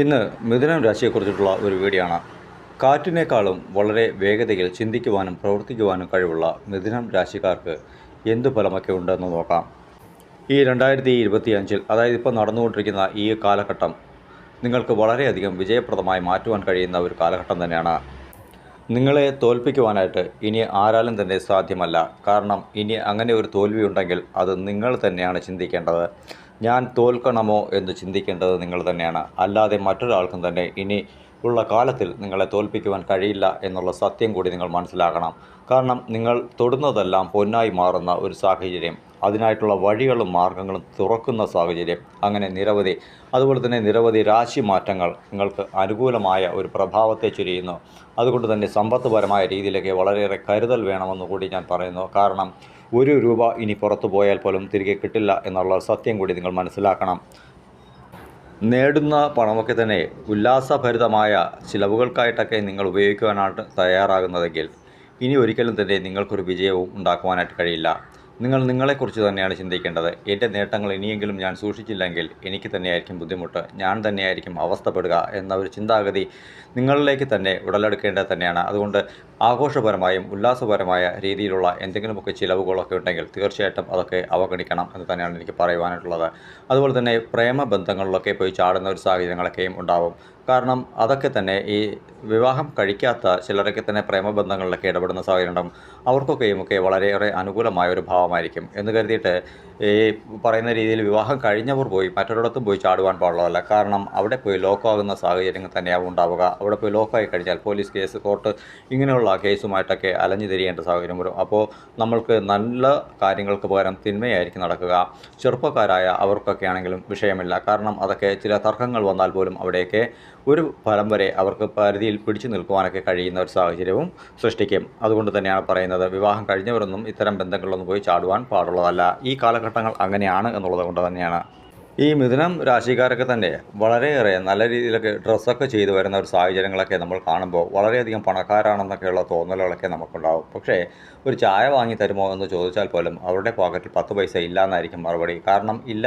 ഇന്ന് മിഥുനം രാശിയെക്കുറിച്ചിട്ടുള്ള ഒരു വീഡിയോ ആണ് കാറ്റിനേക്കാളും വളരെ വേഗതയിൽ ചിന്തിക്കുവാനും പ്രവർത്തിക്കുവാനും കഴിവുള്ള മിഥുനം രാശിക്കാർക്ക് എന്തു ഫലമൊക്കെ ഉണ്ടെന്ന് നോക്കാം. ഈ രണ്ടായിരത്തി ഇരുപത്തി അഞ്ചിൽ അതായത് ഇപ്പോൾ നടന്നുകൊണ്ടിരിക്കുന്ന ഈ കാലഘട്ടം നിങ്ങൾക്ക് വളരെയധികം വിജയപ്രദമായി മാറ്റുവാൻ കഴിയുന്ന ഒരു കാലഘട്ടം തന്നെയാണ്. നിങ്ങളെ തോൽപ്പിക്കുവാനായിട്ട് ഇനി ആരാലും തന്നെ സാധ്യമല്ല. കാരണം ഇനി അങ്ങനെ ഒരു തോൽവി ഉണ്ടെങ്കിൽ അത് നിങ്ങൾ തന്നെയാണ് ചിന്തിക്കേണ്ടത്. ഞാൻ തോൽക്കണമോ എന്ന് ചിന്തിക്കേണ്ടത് നിങ്ങൾ തന്നെയാണ്. അല്ലാതെ മറ്റൊരാൾക്കും തന്നെ ഇനി ഉള്ള കാലത്തിൽ നിങ്ങളെ തോൽപ്പിക്കുവാൻ കഴിയില്ല എന്നുള്ള സത്യം കൂടി നിങ്ങൾ മനസ്സിലാക്കണം. കാരണം നിങ്ങൾ തൊടുന്നതെല്ലാം പൊന്നായി മാറുന്ന ഒരു സാഹചര്യം അതിനായിട്ടുള്ള വഴികളും മാർഗങ്ങളും തുറക്കുന്ന സാഹചര്യം അങ്ങനെ നിരവധി. അതുപോലെ തന്നെ നിരവധി രാശി മാറ്റങ്ങൾ നിങ്ങൾക്ക് അനുകൂലമായ ഒരു പ്രഭാവത്തെ ചൊരിയുന്നു. അതുകൊണ്ട് തന്നെ സമ്പത്ത്പരമായ രീതിയിലേക്ക് വളരെയേറെ കരുതൽ വേണമെന്ന് കൂടി ഞാൻ പറയുന്നു. കാരണം ഒരു രൂപ ഇനി പുറത്തു പോയാൽ പോലും തിരികെ കിട്ടില്ല എന്നുള്ള സത്യം കൂടി നിങ്ങൾ മനസ്സിലാക്കണം. നേടുന്ന പണമൊക്കെ തന്നെ ഉല്ലാസഭരിതമായ ചിലവുകൾക്കായിട്ടൊക്കെ നിങ്ങൾ ഉപയോഗിക്കുവാനായിട്ട് തയ്യാറാകുന്നതെങ്കിൽ ഇനി ഒരിക്കലും തന്നെ നിങ്ങൾക്കൊരു വിജയവും ഉണ്ടാക്കുവാനായിട്ട് കഴിയില്ല. നിങ്ങൾ നിങ്ങളെക്കുറിച്ച് തന്നെയാണ് ചിന്തിക്കേണ്ടത്. എന്റെ നേട്ടങ്ങൾ ഇനിയെങ്കിലും ഞാൻ സൂക്ഷിച്ചില്ലെങ്കിൽ എനിക്ക് തന്നെയായിരിക്കും ബുദ്ധിമുട്ട്. ഞാൻ തന്നെയായിരിക്കും അവസ്ഥപ്പെടുക എന്ന ഒരു ചിന്താഗതി നിങ്ങളിലേക്ക് തന്നെ ഉടലെടുക്കേണ്ടത് തന്നെയാണ്. അതുകൊണ്ട് ആഘോഷപരമായും ഉല്ലാസപരമായ രീതിയിലുള്ള എന്തെങ്കിലുമൊക്കെ ചിലവുകളൊക്കെ ഉണ്ടെങ്കിൽ തീർച്ചയായിട്ടും അതൊക്കെ അവഗണിക്കണം എന്ന് തന്നെയാണ് എനിക്ക് പറയുവാനായിട്ടുള്ളത് അതുപോലെ തന്നെ പ്രേമബന്ധങ്ങളിലൊക്കെ പോയി ചാടുന്ന ഒരു സാഹചര്യങ്ങളൊക്കെയും ഉണ്ടാവും. കാരണം അതൊക്കെ തന്നെ ഈ വിവാഹം കഴിക്കാത്ത ചിലരൊക്കെ തന്നെ പ്രേമബന്ധങ്ങളിലൊക്കെ ഇടപെടുന്ന സാഹചര്യം അവർക്കൊക്കെയും ഒക്കെ വളരെയേറെ അനുകൂലമായ ഒരു ഭാവമായിരിക്കും. എന്ന് കരുതിയിട്ട് ഈ പറയുന്ന രീതിയിൽ വിവാഹം കഴിഞ്ഞവർ പോയി മറ്റൊരിടത്തും പോയി ചാടുവാൻ പാടുള്ളതല്ല. കാരണം അവിടെ പോയി ലോക്കാകുന്ന സാഹചര്യങ്ങൾ തന്നെയാവും ഉണ്ടാവുക. അവിടെ പോയി ലോക്കായി കഴിഞ്ഞാൽ പോലീസ് കേസ് കോർട്ട് ഇങ്ങനെയുള്ള കേസുമായിട്ടൊക്കെ അലഞ്ഞു തിരിയേണ്ട സാഹചര്യം വരും. അപ്പോൾ നമ്മൾക്ക് നല്ല കാര്യങ്ങൾക്ക് പകരം തിന്മയായിരിക്കും നടക്കുക. ചെറുപ്പക്കാരായ അവർക്കൊക്കെ ആണെങ്കിലും വിഷയമില്ല. കാരണം അതൊക്കെ ചില തർക്കങ്ങൾ വന്നാൽ പോലും അവിടെയൊക്കെ ഒരു ഫലം വരെ അവർക്ക് പരിധിയിൽ പിടിച്ചു നിൽക്കുവാനൊക്കെ കഴിയുന്ന ഒരു സാഹചര്യവും സൃഷ്ടിക്കും. അതുകൊണ്ട് തന്നെയാണ് പറയുന്നത് വിവാഹം കഴിഞ്ഞവരൊന്നും ഇത്തരം ബന്ധങ്ങളിലൊന്നും പോയി ചാടുവാൻ പാടുള്ളതല്ല. ഈ കാലഘട്ടങ്ങൾ അങ്ങനെയാണ് എന്നുള്ളത് കൊണ്ട് തന്നെയാണ്. ഈ മിഥുനം രാശിക്കാരൊക്കെ തന്നെ വളരെയേറെ നല്ല രീതിയിലൊക്കെ ഡ്രസ്സൊക്കെ ചെയ്തു വരുന്ന ഒരു സാഹചര്യങ്ങളൊക്കെ നമ്മൾ കാണുമ്പോൾ വളരെയധികം പണക്കാരാണെന്നൊക്കെയുള്ള തോന്നലുകളൊക്കെ നമുക്കുണ്ടാവും. പക്ഷേ ഒരു ചായ വാങ്ങി തരുമോ എന്ന് ചോദിച്ചാൽ പോലും അവരുടെ പോക്കറ്റിൽ പത്ത് പൈസ ഇല്ല എന്നായിരിക്കും മറുപടി. കാരണം ഇല്ല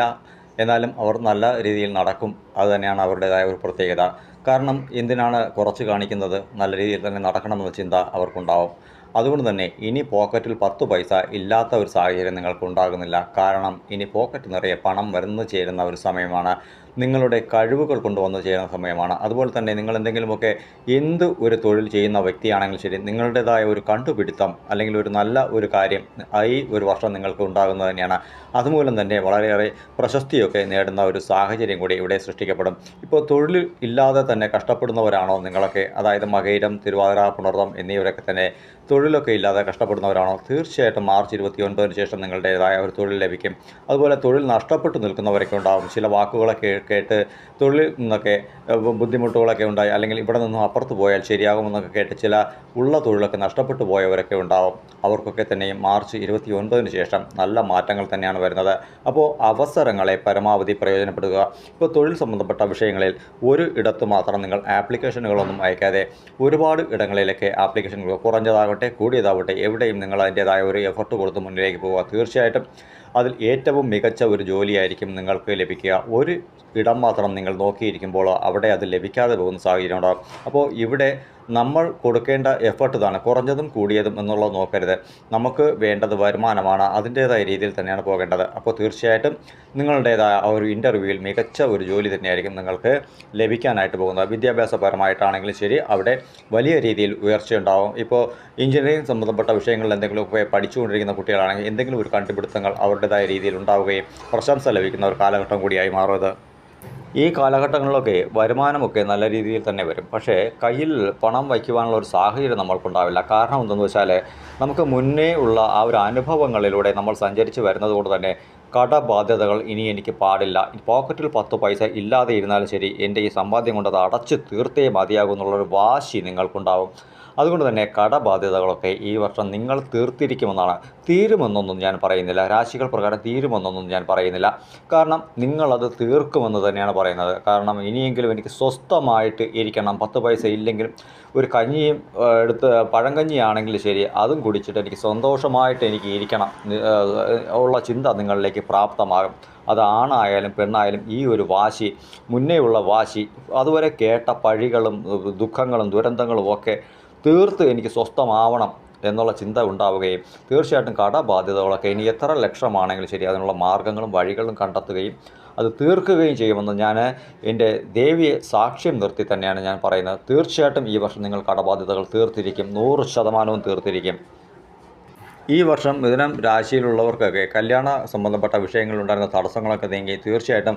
എന്നാലും അവർ നല്ല രീതിയിൽ നടക്കും. അത് തന്നെയാണ് അവരുടേതായ ഒരു പ്രത്യേകത. കാരണം എന്തിനാണ് കുറച്ച് കാണിക്കുന്നത്? നല്ല രീതിയിൽ തന്നെ നടക്കണമെന്ന ചിന്ത അവർക്കുണ്ടാവും. അതുകൊണ്ട് തന്നെ ഇനി പോക്കറ്റിൽ പത്ത് പൈസ ഇല്ലാത്ത ഒരു സാഹചര്യം നിങ്ങൾക്ക് ഉണ്ടാകുന്നില്ല കാരണം ഇനി പോക്കറ്റ് നിറയെ പണം വരുന്നു ചേരുന്ന ഒരു സമയമാണ്. നിങ്ങളുടെ കഴിവുകൾ കൊണ്ടുവന്ന് ചെയ്യുന്ന സമയമാണ്. അതുപോലെ തന്നെ നിങ്ങൾ എന്തെങ്കിലുമൊക്കെ എന്ത് ഒരു തൊഴിൽ ചെയ്യുന്ന വ്യക്തിയാണെങ്കിൽ ശരി നിങ്ങളുടേതായ ഒരു കണ്ടുപിടുത്തം അല്ലെങ്കിൽ ഒരു നല്ല ഒരു കാര്യം ഈ ഒരു വർഷം നിങ്ങൾക്ക് ഉണ്ടാകുന്നത് തന്നെയാണ്. അതുമൂലം തന്നെ വളരെയേറെ പ്രശസ്തിയൊക്കെ നേടുന്ന ഒരു സാഹചര്യം കൂടി ഇവിടെ സൃഷ്ടിക്കപ്പെടും. ഇപ്പോൾ തൊഴിൽ ഇല്ലാതെ തന്നെ കഷ്ടപ്പെടുന്നവരാണോ നിങ്ങളൊക്കെ? അതായത് മകയിരം തിരുവാതിര പുണർതം എന്നിവരൊക്കെ തന്നെ തൊഴിലൊക്കെ ഇല്ലാതെ കഷ്ടപ്പെടുന്നവരാണോ? തീർച്ചയായിട്ടും മാർച്ച് ഇരുപത്തി ഒൻപതിന് ശേഷം നിങ്ങളുടേതായ ഒരു തൊഴിൽ ലഭിക്കും. അതുപോലെ തൊഴിൽ നഷ്ടപ്പെട്ടു നിൽക്കുന്നവരൊക്കെ ഉണ്ടാകും ചില വാക്കുകളൊക്കെ കേട്ട് തൊഴിൽ നിന്നൊക്കെ ബുദ്ധിമുട്ടുകളൊക്കെ ഉണ്ടായി. അല്ലെങ്കിൽ ഇവിടെ നിന്നും അപ്പുറത്ത് പോയാൽ ശരിയാകുമെന്നൊക്കെ കേട്ട് ചില ഉള്ള തൊഴിലൊക്കെ നഷ്ടപ്പെട്ടു പോയവരൊക്കെ ഉണ്ടാവും. അവർക്കൊക്കെ തന്നെയും മാർച്ച് ഇരുപത്തി ഒൻപതിന് ശേഷം നല്ല മാറ്റങ്ങൾ തന്നെയാണ് വരുന്നത്. അപ്പോൾ അവസരങ്ങളെ പരമാവധി പ്രയോജനപ്പെടുക. ഇപ്പോൾ തൊഴിൽ സംബന്ധപ്പെട്ട വിഷയങ്ങളിൽ ഒരു ഇടത്ത് മാത്രം നിങ്ങൾ ആപ്ലിക്കേഷനുകളൊന്നും അയക്കാതെ ഒരുപാട് ഇടങ്ങളിലൊക്കെ ആപ്ലിക്കേഷനുകൾ കുറഞ്ഞതാകട്ടെ കൂടിയതാവട്ടെ എവിടെയും നിങ്ങൾ അതിന്റേതായ ഒരു എഫർട്ട് കൊടുത്ത് മുന്നിലേക്ക് പോവുക. തീർച്ചയായിട്ടും അതിൽ ഏറ്റവും മികച്ച ഒരു ജോലിയായിരിക്കും നിങ്ങൾക്ക് ലഭിക്കുക. ഒരു ഇടം മാത്രം നിങ്ങൾ നോക്കിയിരിക്കുമ്പോൾ അവിടെ അത് ലഭിക്കാതെ പോകുന്ന സാഹചര്യം ഉണ്ടാകും. അപ്പോൾ ഇവിടെ നമ്മൾ കൊടുക്കേണ്ട എഫേർട്ട് ഇതാണ്. കുറഞ്ഞതും കൂടിയതും എന്നുള്ളത് നോക്കരുത്. നമുക്ക് വേണ്ടത് വരുമാനമാണ്. അതിന്റേതായ രീതിയിൽ തന്നെയാണ് പോകേണ്ടത്. അപ്പോൾ തീർച്ചയായിട്ടും നിങ്ങളുടേതായ ആ ഒരു ഇന്റർവ്യൂവിൽ മികച്ച ഒരു ജോലി തന്നെയായിരിക്കും നിങ്ങൾക്ക് ലഭിക്കാനായിട്ട് പോകുന്നത്. വിദ്യാഭ്യാസപരമായിട്ടാണെങ്കിലും ശരി അവിടെ വലിയ രീതിയിൽ ഉയർച്ചയുണ്ടാവും ഇപ്പോൾ എഞ്ചിനീയറിംഗ് സംബന്ധപ്പെട്ട വിഷയങ്ങളിൽ എന്തെങ്കിലും പഠിച്ചുകൊണ്ടിരിക്കുന്ന കുട്ടികളാണെങ്കിൽ എന്തെങ്കിലും ഒരു കണ്ടുപിടുത്തങ്ങൾ അവരുടേതായ രീതിയിൽ ഉണ്ടാവുകയും പ്രശംസ ലഭിക്കുന്ന ഒരു കാലഘട്ടം കൂടിയായി മാറും ഈ കാലഘട്ടങ്ങളിലൊക്കെ വരുമാനമൊക്കെ നല്ല രീതിയിൽ തന്നെ വരും. പക്ഷേ കയ്യിൽ പണം വയ്ക്കുവാനുള്ള ഒരു സാഹചര്യം നമ്മൾക്കുണ്ടാവില്ല. കാരണം എന്തെന്ന് വെച്ചാൽ നമുക്ക് മുന്നേ ഉള്ള ആ ഒരു അനുഭവങ്ങളിലൂടെ നമ്മൾ സഞ്ചരിച്ച് വരുന്നത് കൊണ്ട് തന്നെ കടബാധ്യതകൾ ഇനി എനിക്ക് പാടില്ല. പോക്കറ്റിൽ പത്ത് പൈസ ഇല്ലാതെ ഇരുന്നാലും ശരി എന്റെ ഈ സമ്പാദ്യം കൊണ്ട് അത് അടച്ച് തീർത്തേ മതിയാകും എന്നുള്ളൊരു വാശി നിങ്ങൾക്കുണ്ടാവും. അതുകൊണ്ട് തന്നെ കടബാധ്യതകളൊക്കെ ഈ വർഷം നിങ്ങൾ തീർത്തിരിക്കുമെന്നാണ്. തീരുമെന്നൊന്നും ഞാൻ പറയുന്നില്ല. രാശികൾ പ്രകാരം തീരുമെന്നൊന്നും ഞാൻ പറയുന്നില്ല. കാരണം നിങ്ങളത് തീർക്കുമെന്ന് തന്നെയാണ് പറയുന്നത്. കാരണം ഇനിയെങ്കിലും എനിക്ക് സ്വസ്ഥമായിട്ട് ഇരിക്കണം. പത്ത് പൈസ ഇല്ലെങ്കിലും ഒരു കഞ്ഞിയും എടുത്ത് പഴങ്കഞ്ഞിയാണെങ്കിൽ ശരി അതും കുടിച്ചിട്ട് എനിക്ക് സന്തോഷമായിട്ട് എനിക്ക് ഇരിക്കണം. ഉള്ള ചിന്ത നിങ്ങളിലേക്ക് പ്രാപ്തമാകും. അത് ആണായാലും പെണ്ണായാലും ഈ ഒരു വാശി മുന്നേയുള്ള വാശി അതുവരെ കേട്ട പഴികളും ദുഃഖങ്ങളും ദുരന്തങ്ങളും ഒക്കെ തീർത്ത് എനിക്ക് സ്വസ്ഥമാവണം എന്നുള്ള ചിന്ത ഉണ്ടാവുകയും തീർച്ചയായിട്ടും കടബാധ്യതകളൊക്കെ ഇനി എത്ര ലക്ഷമാണെങ്കിലും ശരി അതിനുള്ള മാർഗങ്ങളും വഴികളും കണ്ടെത്തുകയും അത് തീർക്കുകയും ചെയ്യുമെന്ന് ഞാൻ എന്റെ ദേവിയെ സാക്ഷ്യം നിർത്തി തന്നെയാണ് ഞാൻ പറയുന്നത്. തീർച്ചയായിട്ടും ഈ വർഷം നിങ്ങൾ കടബാധ്യതകൾ തീർത്തിരിക്കും. നൂറ് ശതമാനവും തീർത്തിരിക്കും. ഈ വർഷം മിഥുനം രാശിയിലുള്ളവർക്കൊക്കെ കല്യാണ സംബന്ധപ്പെട്ട വിഷയങ്ങളിലുണ്ടായിരുന്ന തടസ്സങ്ങളൊക്കെ നീങ്ങി. തീർച്ചയായിട്ടും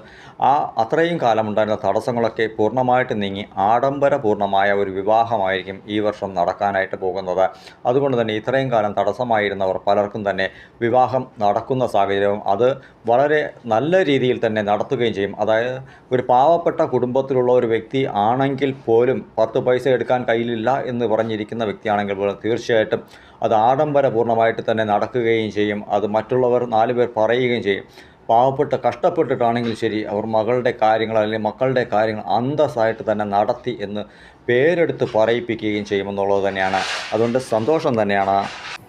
ആ അത്രയും കാലം ഉണ്ടായിരുന്ന തടസ്സങ്ങളൊക്കെ പൂർണമായിട്ട് നീങ്ങി. ആഡംബരപൂർണമായ ഒരു വിവാഹമായിരിക്കും ഈ വർഷം നടക്കാനായിട്ട് പോകുന്നത്. അതുകൊണ്ട് തന്നെ ഇത്രയും കാലം തടസ്സമായിരുന്നവർ പലർക്കും തന്നെ വിവാഹം നടക്കുന്ന സാഹചര്യവും അത് വളരെ നല്ല രീതിയിൽ തന്നെ നടത്തുകയും ചെയ്യും. അതായത് ഒരു പാവപ്പെട്ട കുടുംബത്തിലുള്ള ഒരു വ്യക്തി ആണെങ്കിൽ പോലും പത്ത് പൈസ എടുക്കാൻ കയ്യിലില്ല എന്ന് പറഞ്ഞിരിക്കുന്ന വ്യക്തിയാണെങ്കിൽ പോലും തീർച്ചയായിട്ടും അത് ആഡംബരപൂർണമായിട്ട് തന്നെ നടക്കുകയും ചെയ്യും. അത് മറ്റുള്ളവർ നാല് പേർ പറയുകയും ചെയ്യും. പാവപ്പെട്ട് കഷ്ടപ്പെട്ടിട്ടാണെങ്കിൽ ശരി അവർ മകളുടെ കാര്യങ്ങൾ അല്ലെങ്കിൽ മക്കളുടെ കാര്യങ്ങൾ അന്തസ്സായിട്ട് തന്നെ നടത്തി എന്ന് പേരെടുത്ത് പറയിപ്പിക്കുകയും ചെയ്യുമെന്നുള്ളത് തന്നെയാണ്. അതുകൊണ്ട് സന്തോഷം തന്നെയാണ്.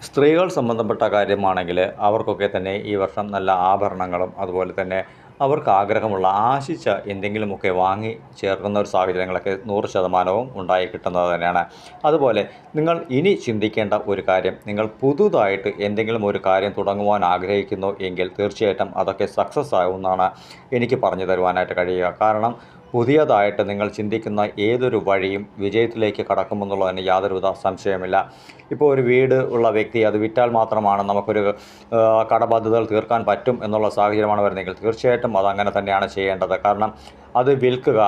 സ്ത്രീകൾ സംബന്ധപ്പെട്ട കാര്യമാണെങ്കിൽ അവർക്കൊക്കെ തന്നെ ഈ വർഷം നല്ല ആഭരണങ്ങളും അതുപോലെ തന്നെ അവർക്ക് ആഗ്രഹമുള്ള ആശിച്ച എന്തെങ്കിലുമൊക്കെ വാങ്ങി ചേർക്കുന്ന ഒരു സാഹചര്യങ്ങളൊക്കെ നൂറ് ശതമാനവും ഉണ്ടായി കിട്ടുന്നത് തന്നെയാണ്. അതുപോലെ നിങ്ങൾ ഇനി ചിന്തിക്കേണ്ട ഒരു കാര്യം നിങ്ങൾ പുതുതായിട്ട് എന്തെങ്കിലും ഒരു കാര്യം തുടങ്ങുവാൻ ആഗ്രഹിക്കുന്നു എങ്കിൽ തീർച്ചയായിട്ടും അതൊക്കെ സക്സസ് ആകുമെന്നാണ് എനിക്ക് പറഞ്ഞു തരുവാനായിട്ട് കഴിയുക. കാരണം പുതിയതായിട്ട് നിങ്ങൾ ചിന്തിക്കുന്ന ഏതൊരു വഴിയും വിജയത്തിലേക്ക് കടക്കുമെന്നുള്ളതിന് യാതൊരുവിധ സംശയമില്ല ഇപ്പോൾ ഒരു വീട് ഉള്ള വ്യക്തി അത് വിറ്റാൽ മാത്രമാണ് നമുക്കൊരു കടബാധ്യതകൾ തീർക്കാൻ പറ്റും എന്നുള്ള സാഹചര്യമാണ് വരുന്നതെങ്കിൽ തീർച്ചയായിട്ടും അത് അങ്ങനെ തന്നെയാണ് ചെയ്യേണ്ടത്. കാരണം അത് വിൽക്കുക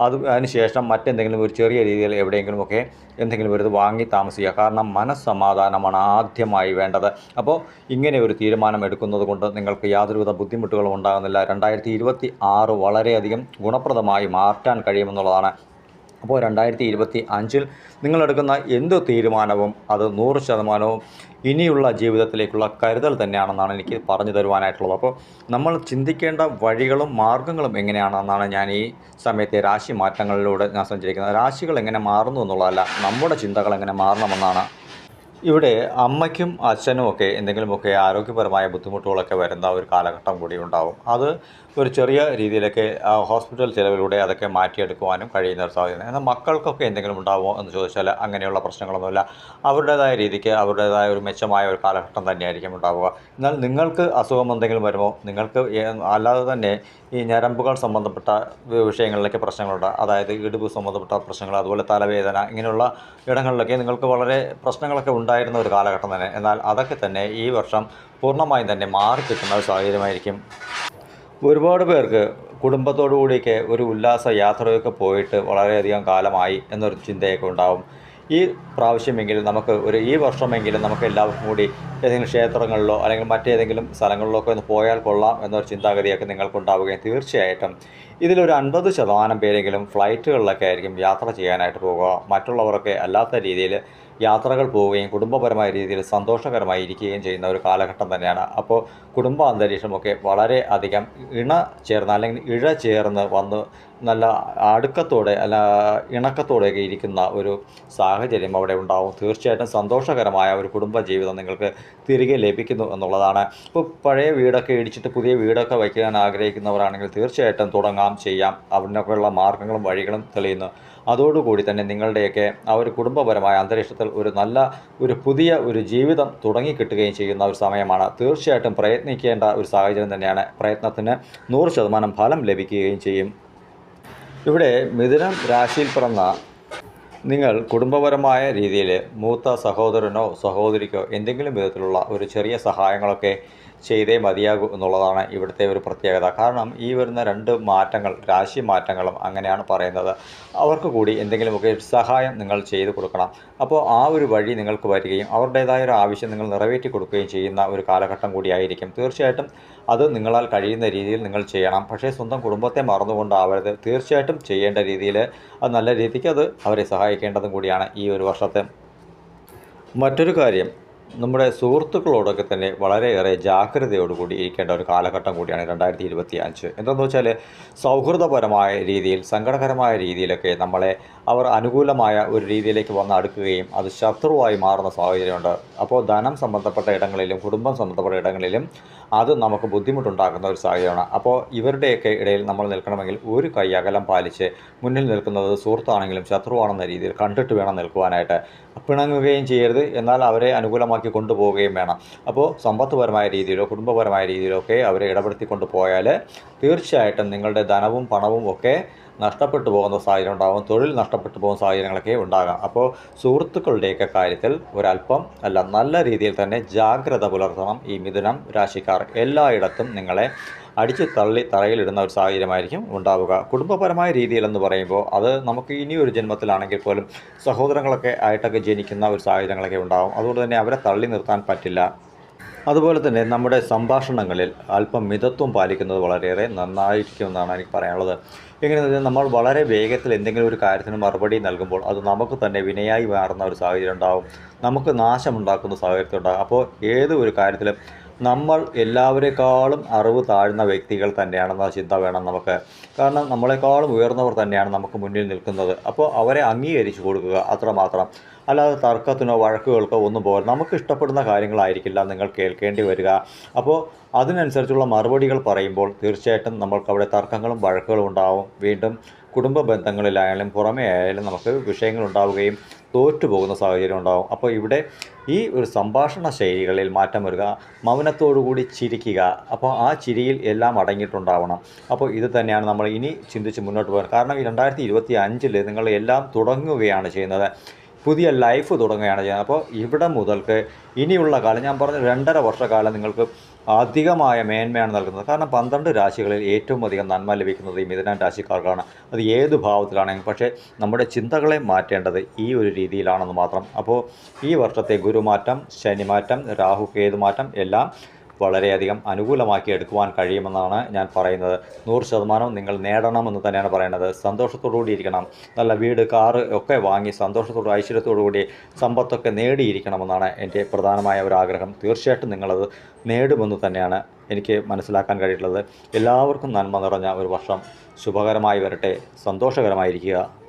അത് അതിനുശേഷം മറ്റെന്തെങ്കിലും ഒരു ചെറിയ രീതിയിൽ എവിടെയെങ്കിലുമൊക്കെ എന്തെങ്കിലും ഒരു വാങ്ങി താമസിക്കുക. കാരണം മനസ്സമാധാനമാണ് ആദ്യമായി വേണ്ടത്. അപ്പോൾ ഇങ്ങനെ ഒരു തീരുമാനം എടുക്കുന്നത് കൊണ്ട് നിങ്ങൾക്ക് യാതൊരുവിധ ബുദ്ധിമുട്ടുകളും ഉണ്ടാകുന്നില്ല. രണ്ടായിരത്തി ഇരുപത്തി ആറ് വളരെയധികം ഗുണപ്രദമായി മാറ്റാൻ കഴിയുമെന്നുള്ളതാണ് അപ്പോൾ രണ്ടായിരത്തി ഇരുപത്തി അഞ്ചിൽ നിങ്ങളെടുക്കുന്ന എന്ത് തീരുമാനവും അത് നൂറ് ശതമാനവും ഇനിയുള്ള ജീവിതത്തിലേക്കുള്ള കരുതൽ തന്നെയാണെന്നാണ് എനിക്ക് പറഞ്ഞു തരുവാനായിട്ടുള്ളത്. അപ്പോൾ നമ്മൾ ചിന്തിക്കേണ്ട വഴികളും മാർഗങ്ങളും എങ്ങനെയാണെന്നാണ് ഞാൻ ഈ സമയത്തെ രാശി മാറ്റങ്ങളിലൂടെ ഞാൻ സഞ്ചരിക്കുന്നത്. രാശികൾ എങ്ങനെ മാറുന്നു എന്നുള്ളതല്ല നമ്മുടെ ചിന്തകൾ എങ്ങനെ മാറണമെന്നാണ് ഇവിടെ അമ്മയ്ക്കും അച്ഛനും ഒക്കെ എന്തെങ്കിലുമൊക്കെ ആരോഗ്യപരമായ ബുദ്ധിമുട്ടുകളൊക്കെ വരുന്ന ഒരു കാലഘട്ടം കൂടി ഉണ്ടാവും അത് ഒരു ചെറിയ രീതിയിലൊക്കെ ഹോസ്പിറ്റൽ ചിലവിലൂടെ അതൊക്കെ മാറ്റിയെടുക്കുവാനും കഴിയുന്ന ഒരു സാഹചര്യം. എന്നാൽ മക്കൾക്കൊക്കെ എന്തെങ്കിലും ഉണ്ടാവുമോ എന്ന് ചോദിച്ചാൽ അങ്ങനെയുള്ള പ്രശ്നങ്ങളൊന്നുമില്ല. അവരുടേതായ രീതിക്ക് അവരുടേതായ ഒരു മെച്ചമായ ഒരു കാലഘട്ടം തന്നെയായിരിക്കും ഉണ്ടാവുക. എന്നാൽ നിങ്ങൾക്ക് അസുഖം എന്തെങ്കിലും വരുമോ? നിങ്ങൾക്ക് അല്ലാതെ തന്നെ ഈ ഞരമ്പുകൾ സംബന്ധപ്പെട്ട വിഷയങ്ങളിലൊക്കെ പ്രശ്നങ്ങളുണ്ട്. അതായത് ഇടുപ്പ് സംബന്ധപ്പെട്ട പ്രശ്നങ്ങൾ അതുപോലെ തലവേദന ഇങ്ങനെയുള്ള ഇടങ്ങളിലൊക്കെ നിങ്ങൾക്ക് വളരെ പ്രശ്നങ്ങളൊക്കെ ഉണ്ടായിരുന്ന ഒരു കാലഘട്ടം തന്നെ. എന്നാൽ അതൊക്കെ തന്നെ ഈ വർഷം പൂർണമായും തന്നെ മാറിക്കിട്ടുന്ന ഒരു സാഹചര്യമായിരിക്കും. ഒരുപാട് പേർക്ക് കുടുംബത്തോടു കൂടിയൊക്കെ ഒരു ഉല്ലാസ യാത്രയൊക്കെ പോയിട്ട് വളരെയധികം കാലമായി എന്നൊരു ചിന്തയൊക്കെ ഉണ്ടാവും. ഈ പ്രാവശ്യമെങ്കിലും നമുക്ക് ഒരു ഈ വർഷമെങ്കിലും നമുക്ക് എല്ലാവർക്കും കൂടി ഏതെങ്കിലും ക്ഷേത്രങ്ങളിലോ അല്ലെങ്കിൽ മറ്റേതെങ്കിലും സ്ഥലങ്ങളിലോ ഒക്കെ ഒന്ന് പോയാൽ കൊള്ളാം എന്നൊരു ചിന്താഗതിയൊക്കെ നിങ്ങൾക്കുണ്ടാവുകയും തീർച്ചയായിട്ടും ഇതിലൊരു അൻപത് ശതമാനം പേരെങ്കിലും ഫ്ലൈറ്റുകളിലൊക്കെ ആയിരിക്കും യാത്ര ചെയ്യാനായിട്ട് പോകുക. മറ്റുള്ളവരൊക്കെ അല്ലാത്ത രീതിയിൽ യാത്രകൾ പോവുകയും കുടുംബപരമായ രീതിയിൽ സന്തോഷകരമായി ഇരിക്കുകയും ചെയ്യുന്ന ഒരു കാലഘട്ടം തന്നെയാണ്. അപ്പോൾ കുടുംബ അന്തരീക്ഷമൊക്കെ വളരെ അധികം ഇണ ചേർന്ന് അല്ലെങ്കിൽ ഇഴ ചേർന്ന് വന്ന് നല്ല അടുക്കത്തോടെ അല്ല ഇണക്കത്തോടെയൊക്കെ ഇരിക്കുന്ന ഒരു സാഹചര്യം അവിടെ ഉണ്ടാവും. തീർച്ചയായിട്ടും സന്തോഷകരമായ ഒരു കുടുംബ ജീവിതം നിങ്ങൾക്ക് തിരികെ ലഭിക്കുന്നു എന്നുള്ളതാണ്. ഇപ്പോൾ പഴയ വീടൊക്കെ ഇടിച്ചിട്ട് പുതിയ വീടൊക്കെ വയ്ക്കാൻ ആഗ്രഹിക്കുന്നവരാണെങ്കിൽ തീർച്ചയായിട്ടും തുടങ്ങാം ചെയ്യാം. അതിനൊക്കെയുള്ള മാർഗങ്ങളും വഴികളും തെളിയുന്നു. അതോടുകൂടി തന്നെ നിങ്ങളുടെയൊക്കെ ആ ഒരു കുടുംബപരമായ അന്തരീക്ഷത്തിൽ ഒരു നല്ല ഒരു പുതിയ ഒരു ജീവിതം തുടങ്ങിക്കിട്ടുകയും ചെയ്യുന്ന ഒരു സമയമാണ്. തീർച്ചയായിട്ടും പ്രയത്നിക്കേണ്ട ഒരു സാഹചര്യം തന്നെയാണ്. പ്രയത്നത്തിന് നൂറ് ശതമാനം ഫലം ലഭിക്കുകയും ചെയ്യും. ഇവിടെ മിഥുനം രാശിയിൽ പിറന്ന നിങ്ങൾ കുടുംബപരമായ രീതിയിൽ മൂത്ത സഹോദരനോ സഹോദരിക്കോ എന്തെങ്കിലും വിധത്തിലുള്ള ഒരു ചെറിയ സഹായങ്ങളൊക്കെ ചെയ്തേ മതിയാകൂ എന്നുള്ളതാണ് ഇവിടുത്തെ ഒരു പ്രത്യേകത. കാരണം ഈ വരുന്ന രണ്ട് മാറ്റങ്ങൾ രാശി മാറ്റങ്ങളും അങ്ങനെയാണ് പറയുന്നത്. അവർക്ക് കൂടി എന്തെങ്കിലുമൊക്കെ സഹായം നിങ്ങൾ ചെയ്തു കൊടുക്കണം. അപ്പോൾ ആ ഒരു വഴി നിങ്ങൾക്ക് വരികയും അവരുടേതായ ഒരു ആവശ്യം നിങ്ങൾ നിറവേറ്റി കൊടുക്കുകയും ചെയ്യുന്ന ഒരു കാലഘട്ടം കൂടിയായിരിക്കും തീർച്ചയായിട്ടും അത് നിങ്ങളാൽ കഴിയുന്ന രീതിയിൽ നിങ്ങൾ ചെയ്യണം. പക്ഷേ സ്വന്തം കുടുംബത്തെ മറന്നുകൊണ്ടാവരുത്. തീർച്ചയായിട്ടും ചെയ്യേണ്ട രീതിയിൽ അത് നല്ല രീതിക്ക് അത് അവരെ സഹായിക്കേണ്ടതും കൂടിയാണ് ഈ ഒരു വർഷത്തെ. മറ്റൊരു കാര്യം നമ്മുടെ സുഹൃത്തുക്കളോടൊക്കെ തന്നെ വളരെയേറെ ജാഗ്രതയോടുകൂടി ഇരിക്കേണ്ട ഒരു കാലഘട്ടം കൂടിയാണ് രണ്ടായിരത്തി ഇരുപത്തി അഞ്ച് എന്താണെന്ന് വെച്ചാൽ സൗഹൃദപരമായ രീതിയിൽ സങ്കടകരമായ രീതിയിലൊക്കെ നമ്മളെ അവർ അനുകൂലമായ ഒരു രീതിയിലേക്ക് വന്ന് അടുക്കുകയും അത് ശത്രുവായി മാറുന്ന സാഹചര്യമുണ്ട്. അപ്പോൾ ധനം സംബന്ധപ്പെട്ട ഇടങ്ങളിലും കുടുംബം സംബന്ധപ്പെട്ട ഇടങ്ങളിലും അത് നമുക്ക് ബുദ്ധിമുട്ടുണ്ടാക്കുന്ന ഒരു സാഹചര്യമാണ്. അപ്പോൾ ഇവരുടെയൊക്കെ ഇടയിൽ നമ്മൾ നിൽക്കണമെങ്കിൽ ഒരു കൈ അകലം പാലിച്ച് മുന്നിൽ നിൽക്കുന്നത് സുഹൃത്താണെങ്കിലും ശത്രുവാണെന്ന രീതിയിൽ കണ്ടിട്ട് വേണം നിൽക്കുവാനായിട്ട്. പിണങ്ങുകയും ചെയ്യരുത് എന്നാൽ അവരെ അനുകൂലമാക്കി കൊണ്ടുപോവുകയും വേണം. അപ്പോൾ സമ്പത്തുപരമായ രീതിയിലോ കുടുംബപരമായ രീതിയിലോ ഒക്കെ അവരെ ഇടപെടുത്തി കൊണ്ടുപോയാൽ തീർച്ചയായിട്ടും നിങ്ങളുടെ ധനവും പണവും ഒക്കെ നഷ്ടപ്പെട്ടു പോകുന്ന സാഹചര്യം ഉണ്ടാകും തൊഴിൽ നഷ്ടപ്പെട്ടു പോകുന്ന സാഹചര്യങ്ങളൊക്കെ ഉണ്ടാകാം. അപ്പോൾ സുഹൃത്തുക്കളുടെയൊക്കെ കാര്യത്തിൽ ഒരല്പം അല്ല നല്ല രീതിയിൽ തന്നെ ജാഗ്രത പുലർത്തണം ഈ മിഥുനം രാശിക്കാർ. എല്ലായിടത്തും നിങ്ങളെ അടിച്ച് തള്ളി തറയിലിടുന്ന ഒരു സാഹചര്യമായിരിക്കും ഉണ്ടാവുക. കുടുംബപരമായ രീതിയിലെന്ന് പറയുമ്പോൾ അത് നമുക്ക് ഇനിയൊരു ജന്മത്തിലാണെങ്കിൽ പോലും സഹോദരങ്ങളൊക്കെ ആയിട്ടൊക്കെ ജനിക്കുന്ന ഒരു സാഹചര്യങ്ങളൊക്കെ ഉണ്ടാകും അതുകൊണ്ട് തന്നെ അവരെ തള്ളി നിർത്താൻ പറ്റില്ല. അതുപോലെ തന്നെ നമ്മുടെ സംഭാഷണങ്ങളിൽ അല്പം മിതത്വം പാലിക്കുന്നത് വളരെയേറെ നന്നായിരിക്കുമെന്നാണ് എനിക്ക് പറയാനുള്ളത്. എങ്ങനെയെന്ന് വെച്ചാൽ നമ്മൾ വളരെ വേഗത്തിൽ എന്തെങ്കിലും ഒരു കാര്യത്തിന് മറുപടി നൽകുമ്പോൾ അത് നമുക്ക് തന്നെ വിനയായി മാറുന്ന ഒരു സാഹചര്യം ഉണ്ടാകും നമുക്ക് നാശമുണ്ടാക്കുന്ന സാഹചര്യത്തിലുണ്ടാകും അപ്പോൾ ഏത് ഒരു കാര്യത്തിലും നമ്മൾ എല്ലാവരെക്കാളും അറിവ് താഴ്ന്ന വ്യക്തികൾ തന്നെയാണെന്ന ചിന്ത വേണം നമുക്ക്. കാരണം നമ്മളെക്കാളും ഉയർന്നവർ തന്നെയാണ് നമുക്ക് മുന്നിൽ നിൽക്കുന്നത്. അപ്പോൾ അവരെ അംഗീകരിച്ചു കൊടുക്കുക അത്രമാത്രം. അല്ലാതെ തർക്കത്തിനോ വഴക്കുകൾക്കോ ഒന്നും പോകാൻ നമുക്ക് ഇഷ്ടപ്പെടുന്ന കാര്യങ്ങളായിരിക്കില്ല നിങ്ങൾ കേൾക്കേണ്ടി വരിക. അപ്പോൾ അതിനനുസരിച്ചുള്ള മറുപടികൾ പറയുമ്പോൾ തീർച്ചയായിട്ടും നമ്മൾക്ക് അവിടെ തർക്കങ്ങളും വഴക്കുകളും ഉണ്ടാവും. വീണ്ടും കുടുംബ ബന്ധങ്ങളിലായാലും പുറമേ ആയാലും നമുക്ക് വിഷയങ്ങൾ ഉണ്ടാവുകയും തോറ്റുപോകുന്ന സാഹചര്യം ഉണ്ടാവും. അപ്പോൾ ഇവിടെ ഈ ഒരു സംഭാഷണ ശൈലികളിൽ മാറ്റം വരിക മൗനത്തോടുകൂടി ചിരിക്കുക. അപ്പോൾ ആ ചിരിയിൽ എല്ലാം അടങ്ങിയിട്ടുണ്ടാവണം. അപ്പോൾ ഇത് തന്നെയാണ് നമ്മൾ ഇനി ചിന്തിച്ച് മുന്നോട്ട് പോകുന്നത് കാരണം ഈ രണ്ടായിരത്തി ഇരുപത്തി അഞ്ചിൽ നിങ്ങൾ എല്ലാം തുടങ്ങുകയാണ് ചെയ്യുന്നത്. പുതിയ ലൈഫ് തുടങ്ങുകയാണ് ചെയ്യുന്നത്. അപ്പോൾ ഇവിടെ മുതൽക്ക് ഇനിയുള്ള കാലം ഞാൻ പറഞ്ഞ രണ്ടര വർഷക്കാലം നിങ്ങൾക്ക് അധികമായ മേന്മയാണ് നൽകുന്നത്. കാരണം പന്ത്രണ്ട് രാശികളിൽ ഏറ്റവും അധികം നന്മ ലഭിക്കുന്നത് ഈ മിഥുന രാശിക്കാർക്കാണ്. അത് ഏത് ഭാവത്തിലാണെങ്കിലും പക്ഷേ നമ്മുടെ ചിന്തകളെ മാറ്റേണ്ടത് ഈ ഒരു രീതിയിലാണെന്ന് മാത്രം. അപ്പോൾ ഈ വർഷത്തെ ഗുരുമാറ്റം ശനിമാറ്റം രാഹു കേതുമാറ്റം എല്ലാം വളരെയധികം അനുകൂലമാക്കി എടുക്കുവാൻ കഴിയുമെന്നാണ് ഞാൻ പറയുന്നത്. നൂറ് ശതമാനം നിങ്ങൾ നേടണമെന്ന് തന്നെയാണ് പറയുന്നത് സന്തോഷത്തോടുകൂടി ഇരിക്കണം നല്ല വീട് കാറ് ഒക്കെ വാങ്ങി സന്തോഷത്തോടും ഐശ്വര്യത്തോടു കൂടി സമ്പത്തൊക്കെ നേടിയിരിക്കണമെന്നാണ് എന്റെ പ്രധാനമായ ഒരു ആഗ്രഹം. തീർച്ചയായിട്ടും നിങ്ങളത് നേടുമെന്ന് തന്നെയാണ് എനിക്ക് മനസ്സിലാക്കാൻ കഴിയിട്ടുള്ളത്. എല്ലാവർക്കും നന്മ നിറഞ്ഞ ഒരു വർഷം ശുഭകരമായി വരട്ടെ. സന്തോഷകരമായിരിക്കുക.